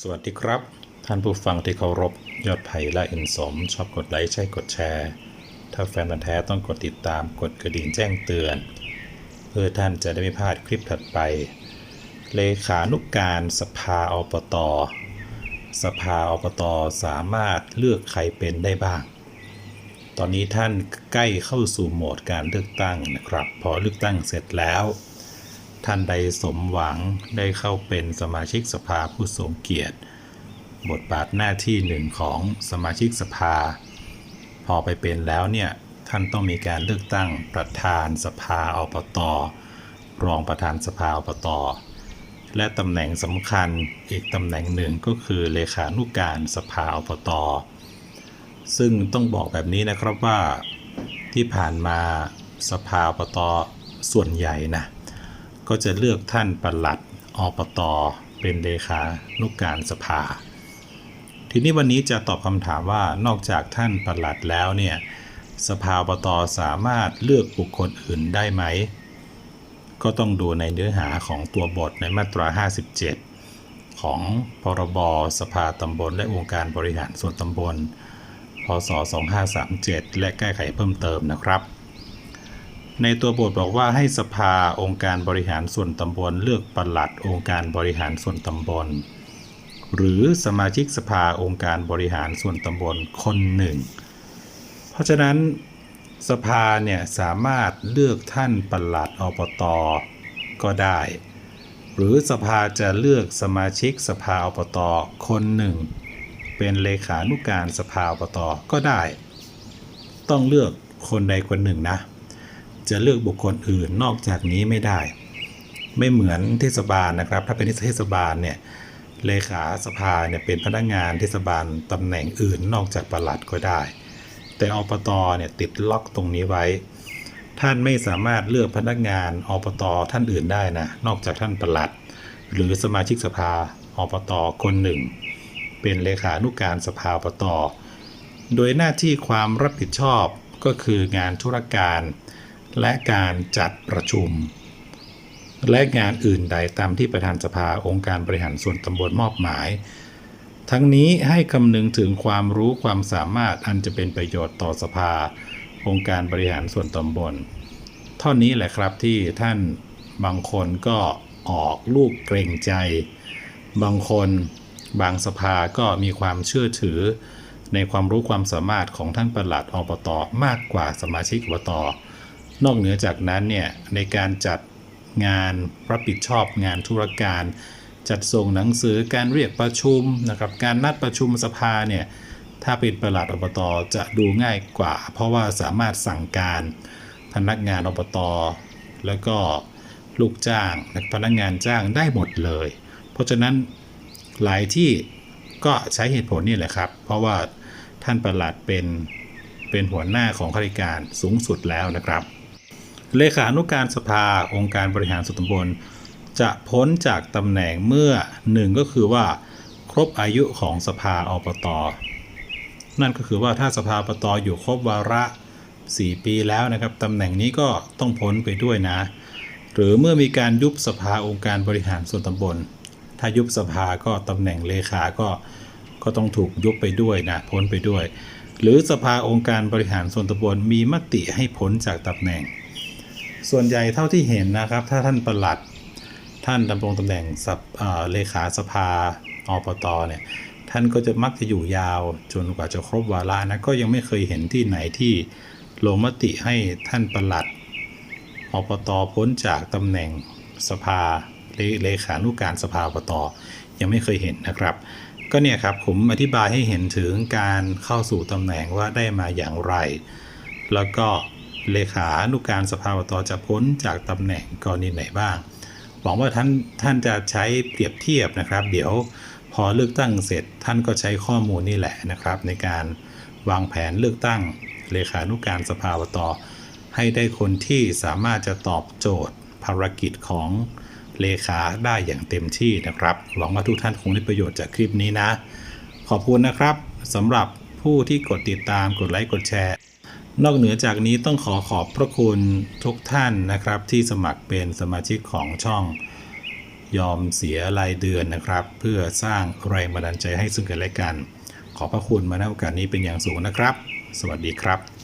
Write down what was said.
สวัสดีครับ ท่านผู้ฟังที่เคารพยอดไผ่และอินสม ชอบกดไลค์ใช่กดแชร์ ถ้าแฟนพันแท้ต้องกดติดตามกดกระดิ่งแจ้งเตือน เพื่อท่านจะได้ไม่พลาดคลิปถัดไป เลขานุกการสภาอปตสภาอปตสามารถเลือกใครเป็นได้บ้าง ตอนนี้ท่านใกล้เข้าสู่โหมดการเลือกตั้งนะครับ พอเลือกตั้งเสร็จแล้ว ท่านใดสมหวังได้เข้าเป็นสมาชิกสภาผู้ทรงเกียรติ บทบาทหน้าที่หนึ่งของสมาชิกสภา พอไปเป็นแล้วเนี่ยท่านต้องมีการเลือกตั้งประธานสภาอปตรองประธานสภาอปตและตำแหน่งสำคัญอีกตำแหน่งหนึ่งก็คือเลขานุการสภาอปตซึ่งต้องบอกแบบนี้นะครับว่าที่ผ่านมาสภาอปตส่วนใหญ่นะ ก็จะเลือกท่านปลัดอปตเป็นเลขานุกการสภา ทีนี้วันนี้จะตอบคำถามว่านอกจากท่านปลัดแล้วเนี่ยสภาอปตสามารถเลือกบุคคลอื่นได้ไหม ก็ต้องดูในเนื้อหาของตัวบทในมาตรา 57 ของพรบสภาตำบล และองค์การบริหารส่วนตำบล พศ 2537 และแก้ไขเพิ่มเติมนะครับ ในตัวบทบอกว่าให้สภาองค์การบริหารส่วนตำบลเลือกปลัดองค์การบริหารส่วนตำบล หรือสมาชิกสภาองค์การบริหารส่วนตำบลคนหนึ่ง เพราะฉะนั้นสภาเนี่ยสามารถเลือกท่านปลัดอบตก็ได้ หรือสภาจะเลือกสมาชิกสภาอบตคนหนึ่ง เป็นเลขานุการสภาอบตก็ได้ ต้องเลือกคนใดคนหนึ่งนะ จะเลือกบุคคลอื่นนอกจากนี้ไม่ได้ ไม่เหมือนเทศบาลนะครับ ถ้าเป็นเทศบาลเนี่ยเลขาสภาเนี่ยเป็นพนักงานเทศบาลตำแหน่งอื่นนอกจากประหลัดก็ได้ แต่อปตเนี่ยติดล็อกตรงนี้ไว้ ท่านไม่สามารถเลือกพนักงานอปตท่านอื่นได้นะนอกจากท่านประหลัด หรือสมาชิกสภาอปตคนหนึ่ง เป็นเลขานุการสภาอปตโดยหน้าที่ความรับผิดชอบก็คืองานธุรการ และการจัดประชุม และงานอื่นใดตามที่ประธานสภาองค์การบริหารส่วนตำบลมอบหมาย ทั้งนี้ให้คำนึงถึงความรู้ความสามารถอันจะเป็นประโยชน์ต่อสภา องค์การบริหารส่วนตำบลเท่านี้แหละครับที่ท่านบางคนก็ออกลูกเกรงใจ บางคนบางสภาก็มีความเชื่อถือ ในความรู้ความสามารถของท่านประหลัดอบตมากกว่าสมาชิกอบต นอกเหนือจากนั้นเนี่ยในการจัดงานรับผิดชอบงานธุรการ จัดส่งหนังสือการเรียกประชุมนะครับการนัดประชุมสภาเนี่ยถ้าเป็นประหลัดอบตจะดูง่ายกว่า เพราะว่าสามารถสั่งการพนักงานอบตแล้วก็ลูกจ้างและพนักงานจ้างได้หมดเลย เพราะฉะนั้นหลายที่ก็ใช้เหตุผลนี่แหละครับ เพราะว่าท่านประหลัดเป็นเป็นหัวหน้าของข้าราชการสูงสุดแล้วนะครับ เลขานุการสภาองค์การบริหารส่วนตำบล จะพ้นจากตำแหน่งเมื่อหนึ่งก็คือว่า ครบอายุของสภาอปตนั่นก็คือว่าถ้าสภาอปตอยู่ครบวาระ 4 ปีแล้วนะครับตำแหน่งนี้ก็ต้องพ้นไปด้วยนะ หรือเมื่อมีการยุบสภาองค์การบริหารส่วนตำบล ถ้ายุบสภาก็ตำแหน่งเลขาก็ก็ต้องถูกยุบไปด้วยนะพ้นไปด้วย หรือสภาองค์การบริหารส่วนตำบลมีมติให้พ้นจากตำแหน่ง ส่วนใหญ่เท่าที่เห็นนะครับ ถ้าท่านประหลัดท่านดำรงตำแหน่งสับเเลขาสภาอปตเนี่ยท่านก็จะมักจะอยู่ยาวจนกว่าจะครบวาระนะก็ยังไม่เคยเห็นที่ไหนที่ลงมติให้ท่านประหลัดอปตพ้นจากตำแหน่งสภาเลเลขานุการสภาอปตยังไม่เคยเห็นนะครับ ก็เนี่ยครับผมอธิบายให้เห็นถึงการเข้าสู่ตำแหน่งว่าได้มาอย่างไร แล้วก็ เลขานุกการสภาอบตจะพ้นจากตำแหน่งกรณีไหนบ้าง หวังว่าท่านท่านจะใช้เปรียบเทียบนะครับ เดี๋ยวพอเลือกตั้งเสร็จท่านก็ใช้ข้อมูลนี่แหละนะครับ ในการวางแผนเลือกตั้งเลขานุกการสภาอบตให้ได้คนที่สามารถจะตอบโจทย์ภารกิจของเลขาได้อย่างเต็มที่นะครับ หวังว่าทุกท่านคงได้ประโยชน์จากคลิปนี้นะ ขอบคุณนะครับสำหรับผู้ที่กดติดตามกดไลค์กดแชร์ นอกเหนือจากนี้ต้องขอขอบพระคุณทุกท่านนะครับ ที่สมัครเป็นสมาชิกของช่องยอมเสียรายเดือนนะครับ เพื่อสร้างแรงบันดาลใจให้ซึ่งกันและกัน ขอพระคุณมาณโอกาสนี้เป็นอย่างสูงนะครับ สวัสดีครับ